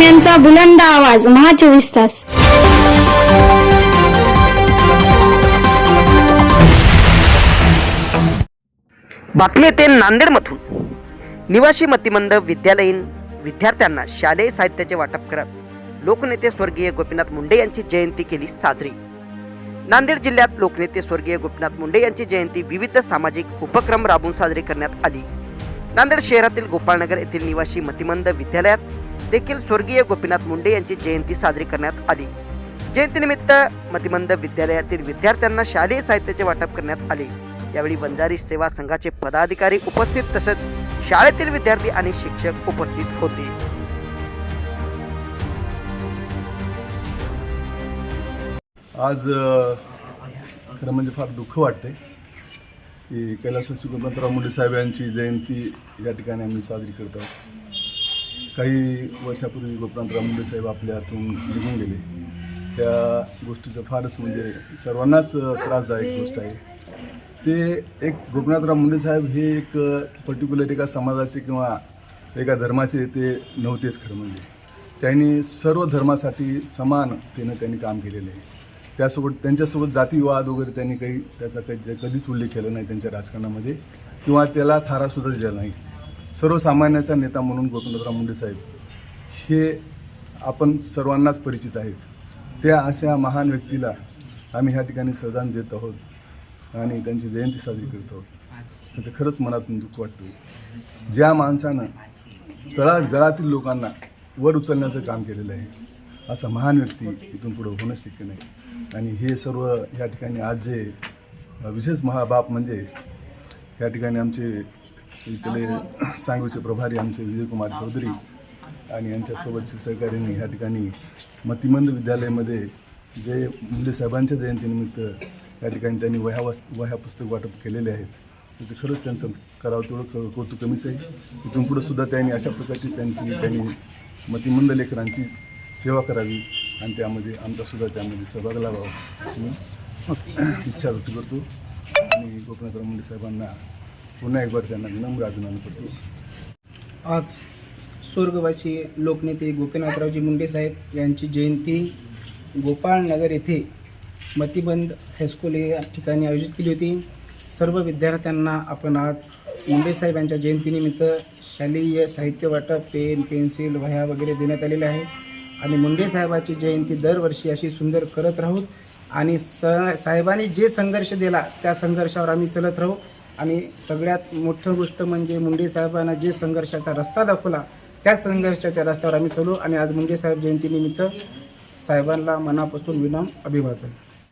बातम्यांचा बुलंद आवाज महा चोवीस तास. बातमी येते नांदेडमधून. निवासी मतिमंद विद्यालयीन विद्यार्थ्यांना शालेय साहित्याचे वाटप करत लोकनेते स्वर्गीय गोपीनाथ मुंडे यांची जयंती केली साजरी. नांदेड जिल्ह्यात लोकनेते स्वर्गीय गोपीनाथ मुंडे यांची जयंती विविध सामाजिक उपक्रम राबवून साजरी करण्यात आली. नांदेड शहरातील गोपाळनगर येथील निवासी मतिमंद विद्यालयात देखील स्वर्गीय गोपीनाथ मुंडे यांची जयंती साजरी करण्यात आली. जयंतीनिमित्त मतिमंद विद्यालयातील विद्यार्थ्यांना शालेय साहित्याचे वाटप करण्यात आले. यावेळी वंजारी सेवा संघाचे पदाधिकारी उपस्थित तसंच शाळेतील विद्यार्थी आणि शिक्षक उपस्थित होते. आज खरं म्हणजे फार दुःख वाटते की कैलासवासी गोपनाथराव मुंडे साहेब यांची जयंती या ठिकाणी आम्ही साजरी करत आहोत. काही वर्षापूर्वी गोपनाथराव मुंडे साहेब आपल्या हातून निघून गेले. त्या गोष्टीचं फारच म्हणजे सर्वांनाच त्रासदायक गोष्ट आहे. ते एक गोपनाथराव मुंडे साहेब हे एक पर्टिक्युलर एका समाजाचे किंवा एका धर्माचे ते नव्हतेच खरं म्हणजे. त्यांनी सर्व धर्मासाठी समान तेनं त्यांनी काम केलेलं आहे. त्यासोबत त्यांच्यासोबत जातीवाद वगैरे त्यांनी काही त्याचा काही कधीच उल्लेख केला नाही त्यांच्या राजकारणामध्ये किंवा त्याला थारासुद्धा दिला नाही. सर्वसामान्याचा नेता म्हणून गोपनाथराव मुंडे साहेब हे आपण सर्वांनाच परिचित आहेत. त्या अशा महान व्यक्तीला आम्ही ह्या ठिकाणी श्रद्धांजली देत आहोत आणि त्यांची जयंती साजरी करत आहोत. त्याचं खरंच मनातून दुःख वाटतं. ज्या माणसानं तळा गळातील लोकांना वर उचलण्याचं काम केलेलं आहे असा महान व्यक्ती इथून पुढं होणं शक्य नाही. आणि हे सर्व या ठिकाणी आज जे विशेष महाबाप म्हणजे या ठिकाणी आमचे इथले सांगूचे प्रभारी आमचे विजयकुमार चौधरी आणि यांच्यासोबतचे सहकार्यांनी या ठिकाणी मतिमंद विद्यालयामध्ये जे मुंडे साहेबांच्या जयंतीनिमित्त या ठिकाणी त्यांनी वह्या वस् वह्या पुस्तक वाटप केलेले आहेत. त्याचं खरंच त्यांचं करावं तेवढं कौतुक कमीच आहे. इथून पुढं सुद्धा त्यांनी अशा प्रकारची त्यांची त्यांनी मतिमंद लेकरांची सेवा करावी आणि त्यामध्ये आमचासुद्धा त्यामध्ये सहभाग लावावा अशी मी इच्छा व्यक्त करतो. आणि गोपनाथराव मुंडे साहेबांना पुन्हा एकवार त्यांना विनम्र अभिनंदन करतो. आज स्वर्गवासी लोकनेते गोपीनाथरावजी मुंडे साहेब यांची जयंती गोपाळनगर येथे मतिबंद हायस्कूल या ठिकाणी आयोजित केली होती. सर्व विद्यार्थ्यांना आपण आज मुंडे साहेब यांच्या जयंतीनिमित्त शालेय साहित्य वाटप पेन पेन्सिल वह्या वगैरे देण्यात आलेले आहे. आणि मुंडे साहेबाची जयंती दरवर्षी अशी सुंदर करत राहू. आणि स साहेबांनी जे संघर्ष दिला त्या संघर्षावर आम्ही चलत राहू. आणि सगळ्यात मोठं गोष्ट म्हणजे मुंडे साहेबांना जे संघर्षाचा रस्ता दाखवला त्या संघर्षाच्या रस्त्यावर आम्ही चलू आणि आज मुंडे साहेब जयंतीनिमित्त साहेबांना मनापासून विनाम अभिवादन.